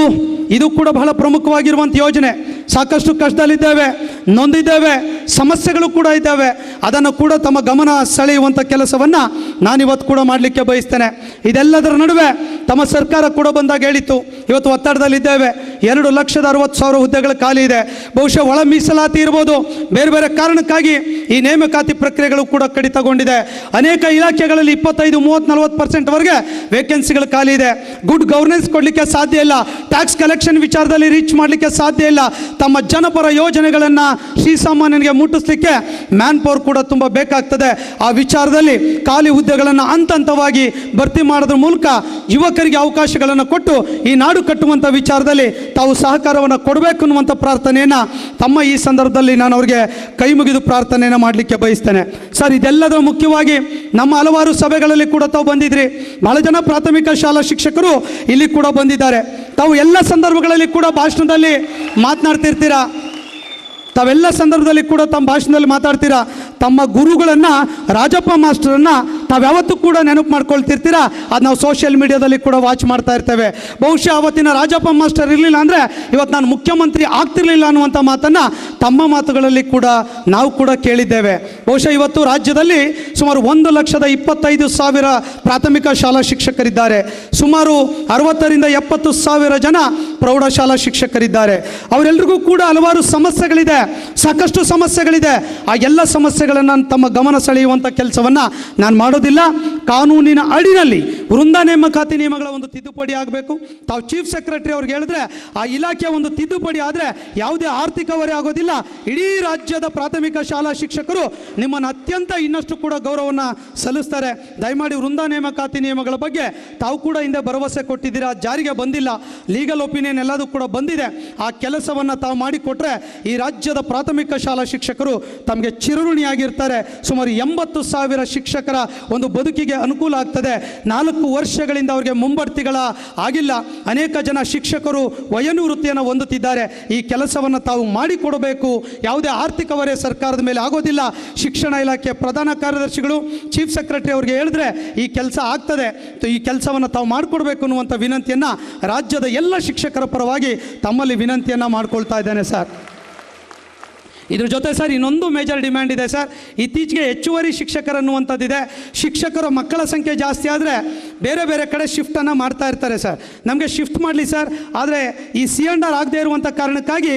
ಇದು ಕೂಡ ಬಹಳ ಪ್ರಮುಖವಾಗಿರುವಂಥ ಯೋಜನೆ. ಸಾಕಷ್ಟು ಕಷ್ಟದಲ್ಲಿದ್ದೇವೆ, ನೊಂದಿದ್ದೇವೆ, ಸಮಸ್ಯೆಗಳು ಕೂಡ ಇದ್ದಾವೆ. ಅದನ್ನು ಕೂಡ ತಮ್ಮ ಗಮನ ಸೆಳೆಯುವಂಥ ಕೆಲಸವನ್ನು ನಾನಿವತ್ತು ಕೂಡ ಮಾಡಲಿಕ್ಕೆ ಬಯಸ್ತೇನೆ. ಇದೆಲ್ಲದರ ನಡುವೆ ತಮ್ಮ ಸರ್ಕಾರ ಕೂಡ ಬಂದಾಗ ಹೇಳಿತ್ತು, ಇವತ್ತು ಒತ್ತಡದಲ್ಲಿದ್ದೇವೆ. ಎರಡು ಲಕ್ಷದ ಅರವತ್ತು ಸಾವಿರ ಹುದ್ದೆಗಳು ಖಾಲಿ ಇದೆ. ಬಹುಶಃ ಒಳ ಮೀಸಲಾತಿ ಇರ್ಬೋದು. ಬೇರೆ ಬೇರೆ ಕಾರಣಕ್ಕಾಗಿ ಈ ನೇಮಕಾತಿ ಪ್ರಕ್ರಿಯೆಗಳು ಕೂಡ ಕಡಿತಗೊಂಡಿದೆ. ಅನೇಕ ಇಲಾಖೆಗಳಲ್ಲಿ ಇಪ್ಪತ್ತೈದು, ಮೂವತ್ತು, ನಲವತ್ತು ಪರ್ಸೆಂಟ್ವರೆಗೆ ವೇಕೆನ್ಸಿಗಳು ಖಾಲಿ ಇದೆ. ಗುಡ್ ಗವರ್ನೆನ್ಸ್ ಕೊಡಲಿಕ್ಕೆ ಸಾಧ್ಯ ಇಲ್ಲ. ಟ್ಯಾಕ್ಸ್ ಕಲೆಕ್ಷನ್ ವಿಚಾರದಲ್ಲಿ ರೀಚ್ ಮಾಡಲಿಕ್ಕೆ ಸಾಧ್ಯ ಇಲ್ಲ. ತಮ್ಮ ಜನಪರ ಯೋಜನೆಗಳನ್ನು ಶ್ರೀಸಾಮಾನ್ಯನಿಗೆ ಮುಟ್ಟಿಸ್ಲಿಕ್ಕೆ ಮ್ಯಾನ್ ಪವರ್ ಕೂಡ ತುಂಬ ಬೇಕಾಗ್ತದೆ. ಆ ವಿಚಾರದಲ್ಲಿ ಖಾಲಿ ಹುದ್ದೆಗಳನ್ನು ಹಂತ ಹಂತವಾಗಿ ಭರ್ತಿ ಮಾಡೋದ್ರ ಮೂಲಕ ಯುವಕರಿಗೆ ಅವಕಾಶಗಳನ್ನು ಕೊಟ್ಟು ಈ ನಾಡು ಕಟ್ಟುವಂಥ ವಿಚಾರದಲ್ಲಿ ತಾವು ಸಹಕಾರವನ್ನು ಕೊಡಬೇಕು ಅನ್ನುವಂಥ ಪ್ರಾರ್ಥನೆಯನ್ನು ತಮ್ಮ ಈ ಸಂದರ್ಭದಲ್ಲಿ ನಾನು ಅವರಿಗೆ ಕೈ ಮುಗಿದು ಪ್ರಾರ್ಥನೆಯನ್ನು ಮಾಡಲಿಕ್ಕೆ ಬಯಸ್ತೇನೆ. ಸರ್, ಇದೆಲ್ಲದರ ಮುಖ್ಯವಾಗಿ ನಮ್ಮ ಹಲವಾರು ಸಭೆಗಳಲ್ಲಿ ಕೂಡ ತಾವು ಬಂದಿದ್ರಿ. ಬಹಳ ಜನ ಪ್ರಾಥಮಿಕ ಶಾಲಾ ಶಿಕ್ಷಕರು ಇಲ್ಲಿ ಕೂಡ ಬಂದಿದ್ದಾರೆ. ತಾವು ಎಲ್ಲ ಸಂದರ್ಭಗಳಲ್ಲಿ ಕೂಡ ಭಾಷಣದಲ್ಲಿ ಮಾತನಾಡ್ತಿರ್ತೀರಾ ತಾವೆಲ್ಲ ಸಂದರ್ಭದಲ್ಲಿ ಕೂಡ ತಮ್ಮ ಭಾಷಣದಲ್ಲಿ ಮಾತಾಡ್ತೀರಾ? ತಮ್ಮ ಗುರುಗಳನ್ನು, ರಾಜಪ್ಪ ಮಾಸ್ಟರನ್ನು ತಾವು ಯಾವತ್ತೂ ಕೂಡ ನೆನಪು ಮಾಡ್ಕೊಳ್ತಿರ್ತೀರಾ? ಅದು ನಾವು ಸೋಷಿಯಲ್ ಮೀಡಿಯಾದಲ್ಲಿ ಕೂಡ ವಾಚ್ ಮಾಡ್ತಾ ಇರ್ತೇವೆ. ಬಹುಶಃ ಅವತ್ತಿನ ರಾಜಪ್ಪ ಮಾಸ್ಟರ್ ಇರಲಿಲ್ಲ ಅಂದರೆ ಇವತ್ತು ನಾನು ಮುಖ್ಯಮಂತ್ರಿ ಆಗ್ತಿರ್ಲಿಲ್ಲ ಅನ್ನುವಂಥ ಮಾತನ್ನು ತಮ್ಮ ಮಾತುಗಳಲ್ಲಿ ಕೂಡ ನಾವು ಕೂಡ ಕೇಳಿದ್ದೇವೆ. ಬಹುಶಃ ಇವತ್ತು ರಾಜ್ಯದಲ್ಲಿ ಸುಮಾರು ಒಂದು ಲಕ್ಷದ ಇಪ್ಪತ್ತೈದು ಸಾವಿರ ಪ್ರಾಥಮಿಕ ಶಾಲಾ ಶಿಕ್ಷಕರಿದ್ದಾರೆ. ಸುಮಾರು ಅರವತ್ತರಿಂದ ಎಪ್ಪತ್ತು ಸಾವಿರ ಜನ ಪ್ರೌಢಶಾಲಾ ಶಿಕ್ಷಕರಿದ್ದಾರೆ. ಅವರೆಲ್ಲರಿಗೂ ಕೂಡ ಹಲವಾರು ಸಮಸ್ಯೆಗಳಿದೆ. ಸಾಕಷ್ಟು ಸಮಸ್ಯೆಗಳಿದೆ. ಆ ಎಲ್ಲ ಸಮಸ್ಯೆಗಳನ್ನು ತಮ್ಮ ಗಮನ ಸೆಳೆಯುವಂಥ ಕೆಲಸವನ್ನು ನಾನು ಮಾಡೋದಿಲ್ಲ. ಕಾನೂನಿನ ಅಡಿನಲ್ಲಿ ವೃಂದ ನೇಮಕಾತಿ ನಿಯಮಗಳ ಒಂದು ತಿದ್ದುಪಡಿ ಆಗಬೇಕು. ತಾವು ಚೀಫ್ ಸೆಕ್ರೆಟರಿ ಅವ್ರಿಗೆ ಹೇಳಿದ್ರೆ ಆ ಇಲಾಖೆ ಒಂದು ತಿದ್ದುಪಡಿ ಆದರೆ ಯಾವುದೇ ಆರ್ಥಿಕ ಹೊರೆ ಆಗೋದಿಲ್ಲ. ಇಡೀ ರಾಜ್ಯದ ಪ್ರಾಥಮಿಕ ಶಾಲಾ ಶಿಕ್ಷಕರು ನಿಮ್ಮನ್ನು ಅತ್ಯಂತ ಇನ್ನಷ್ಟು ಕೂಡ ಗೌರವವನ್ನು ಸಲ್ಲಿಸ್ತಾರೆ. ದಯಮಾಡಿ ವೃಂದ ನೇಮಕಾತಿ ನಿಯಮಗಳ ಬಗ್ಗೆ ತಾವು ಕೂಡ ಹಿಂದೆ ಭರವಸೆ ಕೊಟ್ಟಿದ್ದೀರಾ? ಜಾರಿಗೆ ಬಂದಿಲ್ಲ. ಲೀಗಲ್ ಒಪಿನಿಯನ್ ಎಲ್ಲದೂ ಕೂಡ ಬಂದಿದೆ. ಆ ಕೆಲಸವನ್ನು ತಾವು ಮಾಡಿಕೊಟ್ರೆ ಈ ರಾಜ್ಯದ ಪ್ರಾಥಮಿಕ ಶಾಲಾ ಶಿಕ್ಷಕರು ತಮಗೆ ಚಿರಋಣಿಯಾಗಿರ್ತಾರೆ. ಸುಮಾರು ಎಂಬತ್ತು ಸಾವಿರ ಶಿಕ್ಷಕರ ಒಂದು ಬದುಕಿಗೆ ಅನುಕೂಲ ಆಗ್ತದೆ. ನಾಲ್ಕು ವರ್ಷಗಳಿಂದ ಅವರಿಗೆ ಮುಂಬಡ್ತಿಗಳ ಆಗಿಲ್ಲ. ಅನೇಕ ಜನ ಶಿಕ್ಷಕರು ವಯೋನಿವೃತ್ತಿಯನ್ನು ಹೊಂದುತ್ತಿದ್ದಾರೆ. ಈ ಕೆಲಸವನ್ನು ತಾವು ಮಾಡಿಕೊಡಬೇಕು. ಯಾವುದೇ ಆರ್ಥಿಕ ಹೊರೆ ಸರ್ಕಾರದ ಮೇಲೆ ಆಗೋದಿಲ್ಲ. ಶಿಕ್ಷಣ ಇಲಾಖೆ ಪ್ರಧಾನ ಕಾರ್ಯದರ್ಶಿಗಳು, ಚೀಫ್ ಸೆಕ್ರೆಟರಿ ಅವರಿಗೆ ಹೇಳಿದ್ರೆ ಈ ಕೆಲಸ ಆಗ್ತದೆ. ಈ ಕೆಲಸವನ್ನು ತಾವು ಮಾಡಿಕೊಡ್ಬೇಕು ಅನ್ನುವಂಥ ವಿನಂತಿಯನ್ನು ರಾಜ್ಯದ ಎಲ್ಲ ಶಿಕ್ಷಕರ ಪರವಾಗಿ ತಮ್ಮಲ್ಲಿ ವಿನಂತಿಯನ್ನು ಮಾಡ್ಕೊಳ್ತಾ ಇದ್ದೇನೆ ಸರ್. ಇದ್ರ ಜೊತೆ ಸರ್ ಇನ್ನೊಂದು ಮೇಜರ್ ಡಿಮ್ಯಾಂಡ್ ಇದೆ ಸರ್. ಇತ್ತೀಚೆಗೆ ಹೆಚ್ಚುವರಿ ಶಿಕ್ಷಕರನ್ನುವಂಥದ್ದಿದೆ ಶಿಕ್ಷಕರು ಮಕ್ಕಳ ಸಂಖ್ಯೆ ಜಾಸ್ತಿ ಆದರೆ ಬೇರೆ ಬೇರೆ ಕಡೆ ಶಿಫ್ಟನ್ನು ಮಾಡ್ತಾ ಇರ್ತಾರೆ ಸರ್. ನಮಗೆ ಶಿಫ್ಟ್ ಮಾಡಲಿ ಸರ್. ಆದರೆ ಈ ಸಿ ಆಗದೇ ಇರುವಂಥ ಕಾರಣಕ್ಕಾಗಿ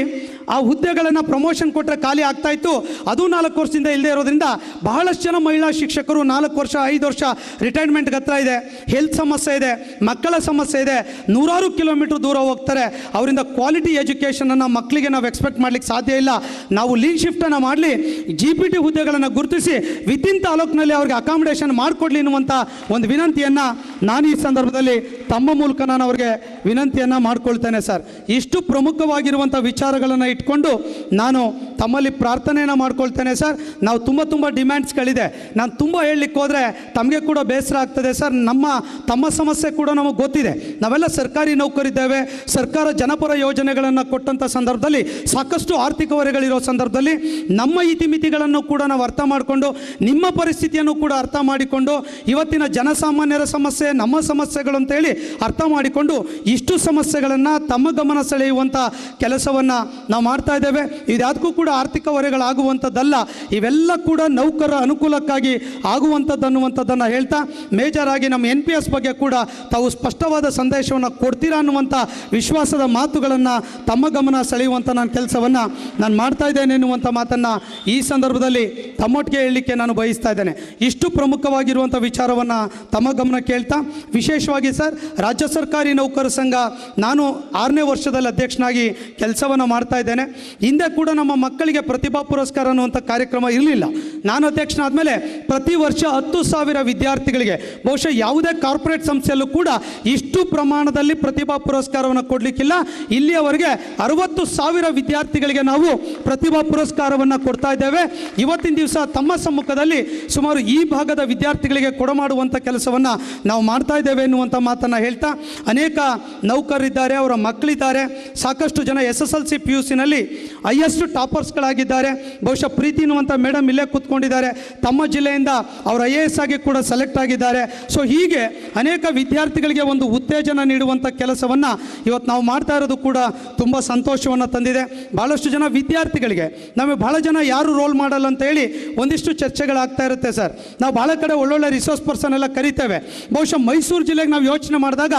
ಆ ಹುದ್ದೆಗಳನ್ನು ಪ್ರಮೋಷನ್ ಕೊಟ್ಟರೆ ಖಾಲಿ ಆಗ್ತಾ ಇತ್ತು. ಅದು ನಾಲ್ಕು ವರ್ಷದಿಂದ ಇಲ್ಲದೆ ಇರೋದ್ರಿಂದ ಬಹಳಷ್ಟು ಜನ ಮಹಿಳಾ ಶಿಕ್ಷಕರು ನಾಲ್ಕು ವರ್ಷ, ಐದು ವರ್ಷ ರಿಟೈರ್ಮೆಂಟ್ಗೆ ಹತ್ರ ಇದೆ. ಹೆಲ್ತ್ ಸಮಸ್ಯೆ ಇದೆ, ಮಕ್ಕಳ ಸಮಸ್ಯೆ ಇದೆ. ನೂರಾರು ಕಿಲೋಮೀಟರ್ ದೂರ ಹೋಗ್ತಾರೆ. ಅವರಿಂದ ಕ್ವಾಲಿಟಿ ಎಜುಕೇಷನನ್ನು ಮಕ್ಕಳಿಗೆ ನಾವು ಎಕ್ಸ್ಪೆಕ್ಟ್ ಮಾಡ್ಲಿಕ್ಕೆ ಸಾಧ್ಯ ಇಲ್ಲ. ನಾವು ಲೀನ್ ಶಿಫ್ಟನ್ನು ಮಾಡಲಿ ಜಿ ಪಿ ಟಿ ಹುದ್ದೆಗಳನ್ನು ಗುರುತಿಸಿ ವಿತಿನ್ ತಾಲೂಕಿನಲ್ಲಿ ಅವ್ರಿಗೆ ಅಕಾಮಿಡೇಷನ್ ಮಾಡಿಕೊಡ್ಲಿ ಅನ್ನುವಂಥ ಒಂದು ವಿನಂತಿಯನ್ನು ನಾನು ಈ ಸಂದರ್ಭದಲ್ಲಿ ತಮ್ಮ ಮೂಲಕ ನಾನು ಅವ್ರಿಗೆ ವಿನಂತಿಯನ್ನು ಮಾಡ್ಕೊಳ್ತೇನೆ ಸರ್. ಇಷ್ಟು ಪ್ರಮುಖವಾಗಿರುವಂಥ ವಿಚಾರಗಳನ್ನು ಇಟ್ಕೊಂಡು ನಾನು ತಮ್ಮಲ್ಲಿ ಪ್ರಾರ್ಥನೆಯನ್ನು ಮಾಡ್ಕೊಳ್ತೇನೆ ಸರ್. ನಾವು ತುಂಬ ತುಂಬ ಡಿಮ್ಯಾಂಡ್ಸ್ಗಳಿದೆ. ನಾನು ತುಂಬ ಹೇಳಲಿಕ್ಕೆ ಹೋದರೆ ತಮಗೆ ಕೂಡ ಬೇಸರ ಆಗ್ತದೆ ಸರ್. ನಮ್ಮ, ತಮ್ಮ ಸಮಸ್ಯೆ ಕೂಡ ನಮಗೆ ಗೊತ್ತಿದೆ. ನಾವೆಲ್ಲ ಸರ್ಕಾರಿ ನೌಕರಿದ್ದೇವೆ. ಸರ್ಕಾರ ಜನಪರ ಯೋಜನೆಗಳನ್ನು ಕೊಟ್ಟಂಥ ಸಂದರ್ಭದಲ್ಲಿ, ಸಾಕಷ್ಟು ಆರ್ಥಿಕ ಹೊರೆಗಳಿರೋ ಸಂದರ್ಭದಲ್ಲಿ ನಮ್ಮ ಇತಿಮಿತಿಗಳನ್ನು ಕೂಡ ನಾವು ಅರ್ಥ ಮಾಡಿಕೊಂಡು, ನಿಮ್ಮ ಪರಿಸ್ಥಿತಿಯನ್ನು ಕೂಡ ಅರ್ಥ ಮಾಡಿಕೊಂಡು, ಇವತ್ತಿನ ಜನಸಾಮಾನ್ಯರ ಸಮಸ್ಯೆ, ನಮ್ಮ ಸಮಸ್ಯೆಗಳು ಅಂತೇಳಿ ಅರ್ಥ ಮಾಡಿಕೊಂಡು ಇಷ್ಟು ಸಮಸ್ಯೆಗಳನ್ನು ತಮ್ಮ ಗಮನ ಸೆಳೆಯುವಂಥ ಕೆಲಸವನ್ನು ನಾವು ಮಾಡ್ತಾ ಇದ್ದೇವೆ. ಇದ್ಯಾವುದಕ್ಕೂ ಕೂಡ ಆರ್ಥಿಕ ಹೊರೆಗಳಾಗುವಂಥದ್ದಲ್ಲ, ಇವೆಲ್ಲ ಕೂಡ ನೌಕರರ ಅನುಕೂಲಕ್ಕಾಗಿ ಆಗುವಂಥದ್ದು ಅನ್ನುವಂಥದ್ದನ್ನು ಹೇಳ್ತಾ ಮೇಜರ್ ಆಗಿ ನಮ್ಮ ಎನ್ ಪಿ ಎಸ್ ಬಗ್ಗೆ ಕೂಡ ತಾವು ಸ್ಪಷ್ಟವಾದ ಸಂದೇಶವನ್ನು ಕೊಡ್ತೀರಾ ಅನ್ನುವಂಥ ವಿಶ್ವಾಸದ ಮಾತುಗಳನ್ನು ತಮ್ಮ ಗಮನ ಸೆಳೆಯುವಂಥ ನಾನು ಕೆಲಸವನ್ನು ನಾನು ಮಾಡ್ತಾ ಇದ್ದೇನೆ ಎನ್ನುವಂಥ ಮಾತನ್ನು ಈ ಸಂದರ್ಭದಲ್ಲಿ ತಮ್ಮೊಟ್ಟಿಗೆ ಹೇಳಲಿಕ್ಕೆ ನಾನು ಬಯಸ್ತಾ ಇದ್ದೇನೆ. ಇಷ್ಟು ಪ್ರಮುಖವಾಗಿರುವಂಥ ವಿಚಾರವನ್ನು ತಮ್ಮ ಗಮನ ಕೇಳ್ತಾ, ವಿಶೇಷವಾಗಿ ಸರ್, ರಾಜ್ಯ ಸರ್ಕಾರಿ ನೌಕರ ಸಂಘ ನಾನು ಆರನೇ ವರ್ಷದಲ್ಲಿ ಅಧ್ಯಕ್ಷನಾಗಿ ಕೆಲಸವನ್ನು ಮಾಡ್ತಾ ಇದ್ದೇನೆ. ಹಿಂದೆ ಕೂಡ ನಮ್ಮ ಮಕ್ಕಳಿಗೆ ಪ್ರತಿಭಾ ಪುರಸ್ಕಾರ ಅನ್ನುವಂಥ ಕಾರ್ಯಕ್ರಮ ಇರಲಿಲ್ಲ. ನಾನು ಅಧ್ಯಕ್ಷನ ಆದಮೇಲೆ ಪ್ರತಿ ವರ್ಷ ಹತ್ತು ಸಾವಿರ ವಿದ್ಯಾರ್ಥಿಗಳಿಗೆ, ಬಹುಶಃ ಯಾವುದೇ ಕಾರ್ಪೊರೇಟ್ ಸಂಸ್ಥೆಯಲ್ಲೂ ಕೂಡ ಇಷ್ಟು ಪ್ರಮಾಣದಲ್ಲಿ ಪ್ರತಿಭಾ ಪುರಸ್ಕಾರವನ್ನು ಕೊಡಲಿಕ್ಕಿಲ್ಲ. ಇಲ್ಲಿಯವರೆಗೆ ಅರವತ್ತು ಸಾವಿರ ವಿದ್ಯಾರ್ಥಿಗಳಿಗೆ ನಾವು ಪ್ರತಿಭಾ ಪುರಸ್ಕಾರವನ್ನು ಕೊಡ್ತಾ ಇದ್ದೇವೆ. ಇವತ್ತಿನ ದಿವಸ ತಮ್ಮ ಸಮ್ಮುಖದಲ್ಲಿ ಸುಮಾರು ಈ ಭಾಗದ ವಿದ್ಯಾರ್ಥಿಗಳಿಗೆ ಕೊಡಮಾಡುವಂಥ ಕೆಲಸವನ್ನು ನಾವು ಮಾಡ್ತಾ ಇದ್ದೇವೆ ಎನ್ನುವಂಥ ಮಾತನ್ನು ಹೇಳ್ತಾ, ಅನೇಕ ನೌಕರರಿದ್ದಾರೆ, ಅವರ ಮಕ್ಕಳಿದ್ದಾರೆ. ಸಾಕಷ್ಟು ಜನ S S L C P U ಸಿನಲ್ಲಿ highest ಟಾಪರ್ಸ್ಗಳಾಗಿದ್ದಾರೆ ಬಹುಶಃ ಪ್ರೀತಿ ಅನ್ನುವಂಥ ಮೇಡಮ್ ಇಲ್ಲೇ ಕೂತ್ಕೊಂಡಿದ್ದಾರೆ. ತಮ್ಮ ಜಿಲ್ಲೆಯಿಂದ ಅವರು ಐ ಎ ಎಸ್ ಆಗಿ ಕೂಡ ಸೆಲೆಕ್ಟ್ ಆಗಿದ್ದಾರೆ. ಸೊ ಹೀಗೆ ಅನೇಕ ವಿದ್ಯಾರ್ಥಿಗಳಿಗೆ ಒಂದು ಉತ್ತೇಜನ ನೀಡುವಂಥ ಕೆಲಸವನ್ನು ಇವತ್ತು ನಾವು ಮಾಡ್ತಾ ಇರೋದು ಕೂಡ ತುಂಬ ಸಂತೋಷವನ್ನು ತಂದಿದೆ. ಭಾಳಷ್ಟು ಜನ ವಿದ್ಯಾರ್ಥಿಗಳಿಗೆ, ನಮಗೆ ಭಾಳ ಜನ ಯಾರು ರೋಲ್ ಮಾಡಲ್ಲ ಅಂತ ಹೇಳಿ ಒಂದಿಷ್ಟು ಚರ್ಚೆಗಳಾಗ್ತಾ ಇರುತ್ತೆ ಸರ್. ನಾವು ಭಾಳ ಕಡೆ ಒಳ್ಳೊಳ್ಳೆ ರಿಸೋರ್ಸ್ ಪರ್ಸನ್ ಎಲ್ಲ ಕರಿತೇವೆ. ಬಹುಶಃ ಮೈಸೂರು ಜಿಲ್ಲೆಗೆ ನಾವು ಯೋಚನೆ ಮಾಡಿದಾಗ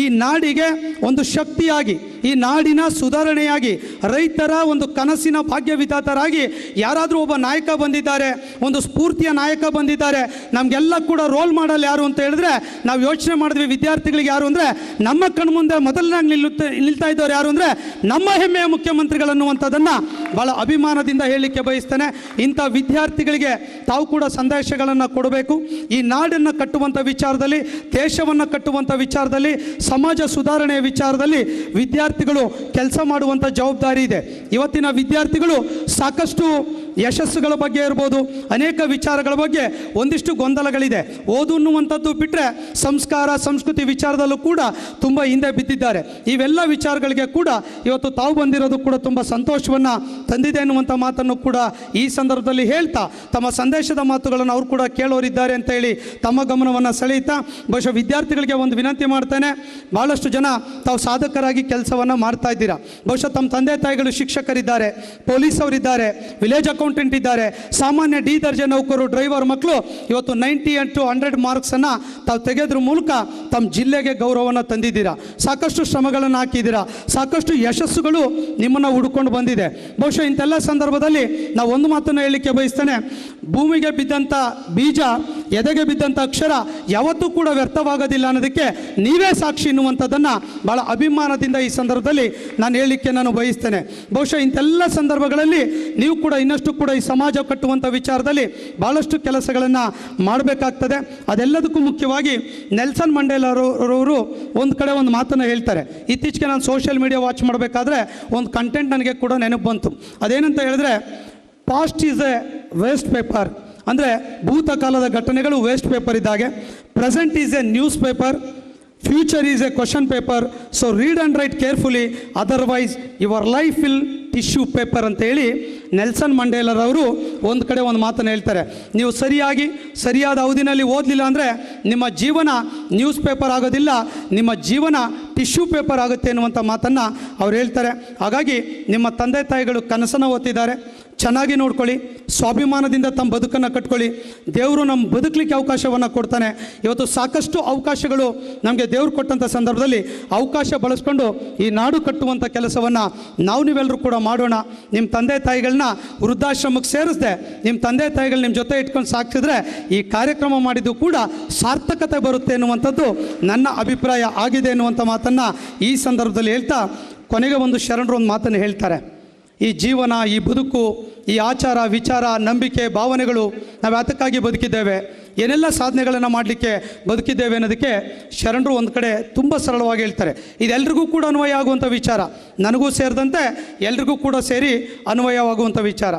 ಈ ನಾಡಿಗೆ ಒಂದು ಶಕ್ತಿಯಾಗಿ, ಈ ನಾಡಿನ ಸುಧಾರಣೆಯಾಗಿ, ರೈತರ ಒಂದು ಕನಸಿನ ಭಾಗ್ಯ ವಿಧಾತರಾಗಿ ಯಾರಾದರೂ ಒಬ್ಬ ನಾಯಕ ಬಂದಿದ್ದಾರೆ, ಒಂದು ಸ್ಫೂರ್ತಿಯ ನಾಯಕ ಬಂದಿದ್ದಾರೆ, ನಮಗೆಲ್ಲ ಕೂಡ ರೋಲ್ ಮಾಡಲ್ ಯಾರು ಅಂತ ಹೇಳಿದ್ರೆ ನಾವು ಯೋಚನೆ ಮಾಡಿದ್ವಿ ವಿದ್ಯಾರ್ಥಿಗಳಿಗೆ ಯಾರು ಅಂದರೆ ನಮ್ಮ ಕಣ್ಮುಂದೆ ಮೊದಲನಾಗಿ ನಿಲ್ಲುತ್ತೆ ನಿಲ್ತಾ ಇದ್ದವ್ರು ಯಾರು ಅಂದರೆ ನಮ್ಮ ಹೆಮ್ಮೆಯ ಮುಖ್ಯಮಂತ್ರಿಗಳು ಅನ್ನುವಂಥದ್ದನ್ನು ಭಾಳ ಅಭಿಮಾನದಿಂದ ಹೇಳಲಿಕ್ಕೆ ಬಯಸ್ತೇನೆ. ಇಂಥ ವಿದ್ಯಾರ್ಥಿಗಳಿಗೆ ತಾವು ಕೂಡ ಸಂದೇಶಗಳನ್ನು ಕೊಡಬೇಕು. ಈ ನಾಡನ್ನು ಕಟ್ಟುವಂಥ ವಿಚಾರದಲ್ಲಿ, ದೇಶವನ್ನು ಕಟ್ಟುವಂಥ ವಿಚಾರದಲ್ಲಿ, ಸಮಾಜ ಸುಧಾರಣೆಯ ವಿಚಾರದಲ್ಲಿ ವಿದ್ಯಾರ್ಥಿಗಳು ಕೆಲಸ ಮಾಡುವಂಥ ಜವಾಬ್ದಾರಿ ಇದೆ. ಇವತ್ತಿನ ವಿದ್ಯಾರ್ಥಿಗಳು ಸಾಕಷ್ಟು ಯಶಸ್ಸುಗಳ ಬಗ್ಗೆ ಇರ್ಬೋದು, ಅನೇಕ ವಿಚಾರಗಳ ಬಗ್ಗೆ ಒಂದಿಷ್ಟು ಗೊಂದಲಗಳಿದೆ. ಓದು ಅನ್ನುವಂಥದ್ದು ಬಿಟ್ಟರೆ ಸಂಸ್ಕಾರ, ಸಂಸ್ಕೃತಿ ವಿಚಾರದಲ್ಲೂ ಕೂಡ ತುಂಬ ಹಿಂದೆ ಬಿದ್ದಿದ್ದಾರೆ. ಇವೆಲ್ಲ ವಿಚಾರಗಳಿಗೆ ಕೂಡ ಇವತ್ತು ತಾವು ಬಂದಿರೋದು ಕೂಡ ತುಂಬ ಸಂತೋಷವನ್ನು ತಂದಿದೆ ಅನ್ನುವಂಥ ಮಾತನ್ನು ಕೂಡ ಈ ಸಂದರ್ಭದಲ್ಲಿ ಹೇಳ್ತಾ, ತಮ್ಮ ಸಂದೇಶದ ಮಾತುಗಳನ್ನು ಅವರು ಕೂಡ ಕೇಳೋರಿದ್ದಾರೆ ಅಂತ ಹೇಳಿ ತಮ್ಮ ಗಮನವನ್ನು ಸೆಳೆಯುತ್ತಾ, ಬಹುಶಃ ವಿದ್ಯಾರ್ಥಿಗಳಿಗೆ ಒಂದು ವಿನಂತಿ ಮಾಡ್ತೇನೆ. ಭಾಳಷ್ಟು ಜನ ತಾವು ಸಾಧಕರಾಗಿ ಕೆಲಸವನ್ನು ಮಾಡ್ತಾ ಇದ್ದೀರಾ. ಬಹುಶಃ ತಮ್ಮ ತಂದೆ ತಾಯಿಗಳು ಶಿಕ್ಷಕರಿದ್ದಾರೆ ಪೊಲೀಸ್ ಅವರಿದ್ದಾರೆ ವಿಲೇಜ್ ಅಕೌಂಟೆಂಟ್ ಇದ್ದಾರೆ. ಸಾಮಾನ್ಯ ಡಿ ದರ್ಜೆ ನೌಕರು ಡ್ರೈವರ್ ಮಕ್ಕಳು ಇವತ್ತು ನೈಂಟಿ ಟು ಹಂಡ್ರೆಡ್ ಮಾರ್ಕ್ಸನ್ನು ತಾವು ತೆಗೆದ್ರ ಮೂಲಕ ತಮ್ಮ ಜಿಲ್ಲೆಗೆ ಗೌರವವನ್ನು ತಂದಿದ್ದೀರಾ. ಸಾಕಷ್ಟು ಶ್ರಮಗಳನ್ನು ಹಾಕಿದ್ದೀರಾ. ಸಾಕಷ್ಟು ಯಶಸ್ಸುಗಳು ನಿಮ್ಮನ್ನು ಹುಡ್ಕೊಂಡು ಬಂದಿದೆ. ಬಹುಶಃ ಇಂಥೆಲ್ಲ ಸಂದರ್ಭದಲ್ಲಿ ನಾವು ಒಂದು ಮಾತನ್ನು ಹೇಳಲಿಕ್ಕೆ ಬಯಸ್ತೇನೆ. ಭೂಮಿಗೆ ಬಿದ್ದಂಥ ಬೀಜ, ಎದೆಗೆ ಬಿದ್ದಂಥ ಅಕ್ಷರ ಯಾವತ್ತೂ ಕೂಡ ವ್ಯರ್ಥವಾಗೋದಿಲ್ಲ ಅನ್ನೋದಕ್ಕೆ ನೀವೇ ಸಾಕ್ಷಿ ಎನ್ನುವಂಥದ್ದನ್ನು ಭಾಳ ಅಭಿಮಾನದಿಂದ ಈ ಸಂದರ್ಭದಲ್ಲಿ ನಾನು ಹೇಳಲಿಕ್ಕೆ ನಾನು ಬಯಸ್ತೇನೆ. ಬಹುಶಃ ಇಂಥೆಲ್ಲ ಸಂದರ್ಭಗಳಲ್ಲಿ ನೀವು ಕೂಡ ಇನ್ನಷ್ಟು ಕೂಡ ಈ ಸಮಾಜ ಕಟ್ಟುವಂಥ ವಿಚಾರದಲ್ಲಿ ಭಾಳಷ್ಟು ಕೆಲಸಗಳನ್ನು ಮಾಡಬೇಕಾಗ್ತದೆ. ಅದೆಲ್ಲದಕ್ಕೂ ಮುಖ್ಯವಾಗಿ ನೆಲ್ಸನ್ ಮಂಡೇಲರವರು ಒಂದು ಕಡೆ ಒಂದು ಮಾತನ್ನು ಹೇಳ್ತಾರೆ. ಇತ್ತೀಚೆಗೆ ನಾನು ಸೋಷಿಯಲ್ ಮೀಡಿಯಾ ವಾಚ್ ಮಾಡಬೇಕಾದ್ರೆ ಒಂದು ಕಂಟೆಂಟ್ ನನಗೆ ಕೂಡ ನೆನಪು ಬಂತು. ಅದೇನಂತ ಹೇಳಿದ್ರೆ past is a waste paper ಅಂದರೆ ಭೂತಕಾಲದ ಘಟನೆಗಳು ವೇಸ್ಟ್ ಪೇಪರ್ ಇದ್ದಾಗೆ. Present is a news paper future is a question paper so read and write carefully otherwise your life will tissue paper ಅಂತ ಹೇಳಿ ನೆಲ್ಸನ್ ಮಂಡೇಲರವರು ಒಂದು ಕಡೆ ಒಂದು ಮಾತನ್ನು ಹೇಳ್ತಾರೆ. ನೀವು ಸರಿಯಾಗಿ, ಸರಿಯಾದ ಅವಧಿನಲ್ಲಿ ಓದಲಿಲ್ಲ ಅಂದರೆ ನಿಮ್ಮ ಜೀವನ ನ್ಯೂಸ್ ಪೇಪರ್ ಆಗೋದಿಲ್ಲ, ನಿಮ್ಮ ಜೀವನ ಟಿಶ್ಯೂ ಪೇಪರ್ ಆಗುತ್ತೆ ಎನ್ನುವಂಥ ಮಾತನ್ನು ಅವ್ರು ಹೇಳ್ತಾರೆ. ಹಾಗಾಗಿ ನಿಮ್ಮ ತಂದೆ ತಾಯಿಗಳು ಕನಸನ್ನು ಓದ್ತಿದ್ದಾರೆ. ಚೆನ್ನಾಗಿ ನೋಡ್ಕೊಳ್ಳಿ. ಸ್ವಾಭಿಮಾನದಿಂದ ತಮ್ಮ ಬದುಕನ್ನು ಕಟ್ಕೊಳ್ಳಿ. ದೇವರು ನಮ್ಮ ಬದುಕಲಿಕ್ಕೆ ಅವಕಾಶವನ್ನು ಕೊಡ್ತಾನೆ. ಇವತ್ತು ಸಾಕಷ್ಟು ಅವಕಾಶಗಳು ನಮಗೆ ದೇವರು ಕೊಟ್ಟಂಥ ಸಂದರ್ಭದಲ್ಲಿ ಅವಕಾಶ ಬಳಸ್ಕೊಂಡು ಈ ನಾಡು ಕಟ್ಟುವಂಥ ಕೆಲಸವನ್ನು ನಾವು ನೀವೆಲ್ಲರೂ ಕೂಡ ಮಾಡೋಣ. ನಿಮ್ಮ ತಂದೆ ತಾಯಿಗಳನ್ನ ವೃದ್ಧಾಶ್ರಮಕ್ಕೆ ಸೇರಿಸ್ದೆ. ನಿಮ್ಮ ತಂದೆ ತಾಯಿಗಳು ನಿಮ್ಮ ಜೊತೆ ಇಟ್ಕೊಂಡು ಸಾಕ್ಸಿದ್ರೆ ಈ ಕಾರ್ಯಕ್ರಮ ಮಾಡಿದ್ದು ಕೂಡ ಸಾರ್ಥಕತೆ ಬರುತ್ತೆ ಎನ್ನುವಂಥದ್ದು ನನ್ನ ಅಭಿಪ್ರಾಯ ಆಗಿದೆ ಎನ್ನುವಂಥ ಮಾತನ್ನು ಈ ಸಂದರ್ಭದಲ್ಲಿ ಹೇಳ್ತಾ ಕೊನೆಗೆ ಒಂದು ಶರಣರು ಒಂದು ಮಾತನ್ನು ಹೇಳ್ತಾರೆ. ಈ ಜೀವನ, ಈ ಬದುಕು ಈ ಆಚಾರ, ವಿಚಾರ, ನಂಬಿಕೆ, ಭಾವನೆಗಳು ನಾವು ಅದಕ್ಕಾಗಿ ಬದುಕಿದ್ದೇವೆ. ಏನೆಲ್ಲ ಸಾಧನೆಗಳನ್ನು ಮಾಡಲಿಕ್ಕೆ ಬದುಕಿದ್ದೇವೆ ಅನ್ನೋದಕ್ಕೆ ಶರಣರು ಒಂದು ಕಡೆ ತುಂಬ ಸರಳವಾಗಿ ಹೇಳ್ತಾರೆ. ಇದೆಲ್ಲರಿಗೂ ಕೂಡ ಅನ್ವಯ ಆಗುವಂಥ ವಿಚಾರ. ನನಗೂ ಸೇರಿದಂತೆ ಎಲ್ರಿಗೂ ಕೂಡ ಸೇರಿ ಅನ್ವಯವಾಗುವಂಥ ವಿಚಾರ.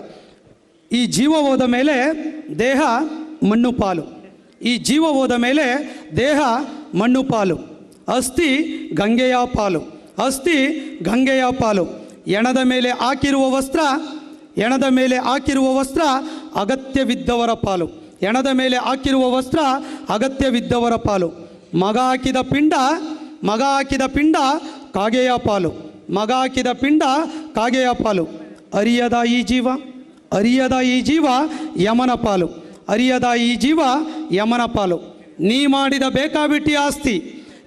ಈ ಜೀವ ಹೋದ ಮೇಲೆ ದೇಹ, ಮಣ್ಣು, ಪಾಲು. ಈ ಜೀವ ಹೋದ ಮೇಲೆ ದೇಹ, ಮಣ್ಣು, ಪಾಲು. ಅಸ್ಥಿ, ಗಂಗೆಯ ಪಾಲು. ಅಸ್ಥಿ, ಗಂಗೆಯ ಪಾಲು. ಎಣದ ಮೇಲೆ ಹಾಕಿರುವ ವಸ್ತ್ರ ಎಣದ ಮೇಲೆ ಹಾಕಿರುವ ವಸ್ತ್ರ ಅಗತ್ಯವಿದ್ದವರ ಪಾಲು. ಎಣದ ಮೇಲೆ ಹಾಕಿರುವ ವಸ್ತ್ರ ಅಗತ್ಯವಿದ್ದವರ ಪಾಲು. ಮಗ ಹಾಕಿದ ಪಿಂಡ, ಮಗ ಹಾಕಿದ ಪಿಂಡ ಕಾಗೆಯ ಪಾಲು. ಮಗ ಹಾಕಿದ ಪಿಂಡ ಕಾಗೆಯ ಪಾಲು. ಅರಿಯದ ಈ ಜೀವ, ಅರಿಯದ ಈ ಜೀವ ಯಮನ ಪಾಲು. ಅರಿಯದ ಈ ಜೀವ ಯಮನ ಪಾಲು. ನೀ ಮಾಡಿದ ಬೇಕಾಬಿಟ್ಟಿ ಆಸ್ತಿ,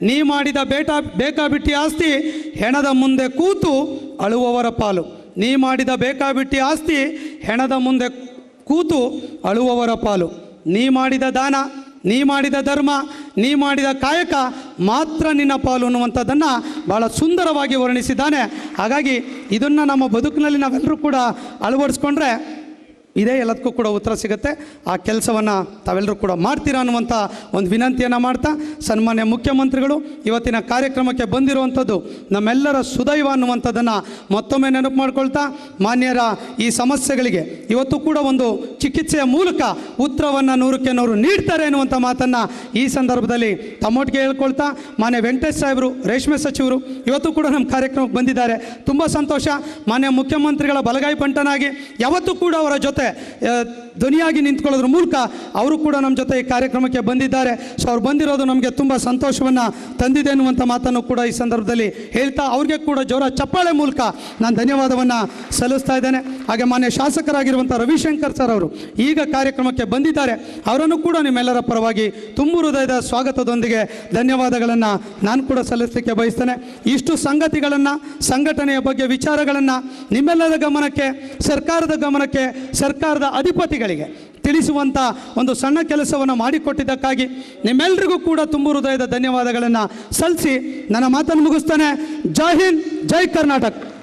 ನೀ ಮಾಡಿದ ಬೇಟಾ, ಬೇಕಾಬಿಟ್ಟಿ ಆಸ್ತಿ ಹೆಣದ ಮುಂದೆ ಕೂತು ಅಳುವವರ ಪಾಲು. ನೀ ಮಾಡಿದ ಬೇಕಾಬಿಟ್ಟಿ ಆಸ್ತಿ ಹೆಣದ ಮುಂದೆ ಕೂತು ಅಳುವವರ ಪಾಲು. ನೀ ಮಾಡಿದ ದಾನ, ನೀ ಮಾಡಿದ ಧರ್ಮ, ನೀ ಮಾಡಿದ ಕಾಯಕ ಮಾತ್ರ ನಿನ್ನ ಪಾಲು ಅನ್ನುವಂಥದ್ದನ್ನು ಭಾಳ ಸುಂದರವಾಗಿ ವರ್ಣಿಸಿದ್ದಾನೆ. ಹಾಗಾಗಿ ಇದನ್ನು ನಮ್ಮ ಬದುಕಿನಲ್ಲಿ ನಾವೆಲ್ಲರೂ ಕೂಡ ಅಳವಡಿಸ್ಕೊಂಡ್ರೆ ಇದೇ ಎಲ್ಲದಕ್ಕೂ ಕೂಡ ಉತ್ತರ ಸಿಗುತ್ತೆ. ಆ ಕೆಲಸವನ್ನು ತಾವೆಲ್ಲರೂ ಕೂಡ ಮಾಡ್ತೀರಾ ಅನ್ನುವಂಥ ಒಂದು ವಿನಂತಿಯನ್ನು ಮಾಡ್ತಾ, ಸನ್ಮಾನ್ಯ ಮುಖ್ಯಮಂತ್ರಿಗಳು, ಇವತ್ತಿನ ಕಾರ್ಯಕ್ರಮಕ್ಕೆ ಬಂದಿರುವಂಥದ್ದು ನಮ್ಮೆಲ್ಲರ ಸುದೈವ ಅನ್ನುವಂಥದ್ದನ್ನು ಮತ್ತೊಮ್ಮೆ ನೆನಪು ಮಾಡ್ಕೊಳ್ತಾ, ಮಾನ್ಯರ ಈ ಸಮಸ್ಯೆಗಳಿಗೆ ಇವತ್ತು ಕೂಡ ಒಂದು ಚಿಕಿತ್ಸೆಯ ಮೂಲಕ ಉತ್ತರವನ್ನು ನೂರಕ್ಕೆ ನೂರು ನೀಡ್ತಾರೆ ಅನ್ನುವಂಥ ಮಾತನ್ನು ಈ ಸಂದರ್ಭದಲ್ಲಿ ತಮ್ಮೊಟ್ಟಿಗೆ ಹೇಳ್ಕೊಳ್ತಾ, ಮಾನ್ಯ ವೆಂಕಟೇಶ್ ಸಾಹೇಬರು, ರೇಷ್ಮೆ ಸಚಿವರು, ಇವತ್ತು ಕೂಡ ನಮ್ಮ ಕಾರ್ಯಕ್ರಮಕ್ಕೆ ಬಂದಿದ್ದಾರೆ. ತುಂಬ ಸಂತೋಷ. ಮಾನ್ಯ ಮುಖ್ಯಮಂತ್ರಿಗಳ ಬಲಗಾಯಿ ಬಂಟನಾಗಿ ಯಾವತ್ತೂ ಕೂಡ ಅವರ ಜೊತೆ ಜೊತೆ ಧ್ವನಿಯಾಗಿ ನಿಂತ್ಕೊಳ್ಳೋದ್ರ ಮೂಲಕ ಅವರು ಕೂಡ ನಮ್ಮ ಜೊತೆ ಈ ಕಾರ್ಯಕ್ರಮಕ್ಕೆ ಬಂದಿದ್ದಾರೆ. ಸೊ ಅವ್ರು ಬಂದಿರೋದು ನಮಗೆ ತುಂಬ ಸಂತೋಷವನ್ನು ತಂದಿದೆ ಅನ್ನುವಂಥ ಮಾತನ್ನು ಕೂಡ ಈ ಸಂದರ್ಭದಲ್ಲಿ ಹೇಳ್ತಾ, ಅವ್ರಿಗೆ ಕೂಡ ಜೋರ ಚಪ್ಪಾಳೆ ಮೂಲಕ ನಾನು ಧನ್ಯವಾದವನ್ನು ಸಲ್ಲಿಸ್ತಾ ಇದ್ದೇನೆ. ಹಾಗೆ ಮಾನ್ಯ ಶಾಸಕರಾಗಿರುವಂಥ ರವಿಶಂಕರ್ ಸರ್ ಅವರು ಈಗ ಕಾರ್ಯಕ್ರಮಕ್ಕೆ ಬಂದಿದ್ದಾರೆ. ಅವರನ್ನು ಕೂಡ ನಿಮ್ಮೆಲ್ಲರ ಪರವಾಗಿ ತುಂಬು ಹೃದಯದ ಸ್ವಾಗತದೊಂದಿಗೆ ಧನ್ಯವಾದಗಳನ್ನು ನಾನು ಕೂಡ ಸಲ್ಲಿಸಲಿಕ್ಕೆ ಬಯಸ್ತೇನೆ. ಇಷ್ಟು ಸಂಗತಿಗಳನ್ನು, ಸಂಘಟನೆಯ ಬಗ್ಗೆ ವಿಚಾರಗಳನ್ನು ನಿಮ್ಮೆಲ್ಲರ ಗಮನಕ್ಕೆ, ಸರ್ಕಾರದ ಗಮನಕ್ಕೆ ಸರ್ಕಾರದ ಅಧಿಪತಿಗಳಿಗೆ ತಿಳಿಸುವಂಥ ಒಂದು ಸಣ್ಣ ಕೆಲಸವನ್ನು ಮಾಡಿಕೊಟ್ಟಿದ್ದಕ್ಕಾಗಿ ನಿಮ್ಮೆಲ್ಲರಿಗೂ ಕೂಡ ತುಂಬು ಹೃದಯದ ಧನ್ಯವಾದಗಳನ್ನು ಸಲ್ಲಿಸಿ ನನ್ನ ಮಾತನ್ನು ಮುಗಿಸ್ತಾನೆ. ಜೈ ಹಿಂದ್, ಜೈ ಕರ್ನಾಟಕ.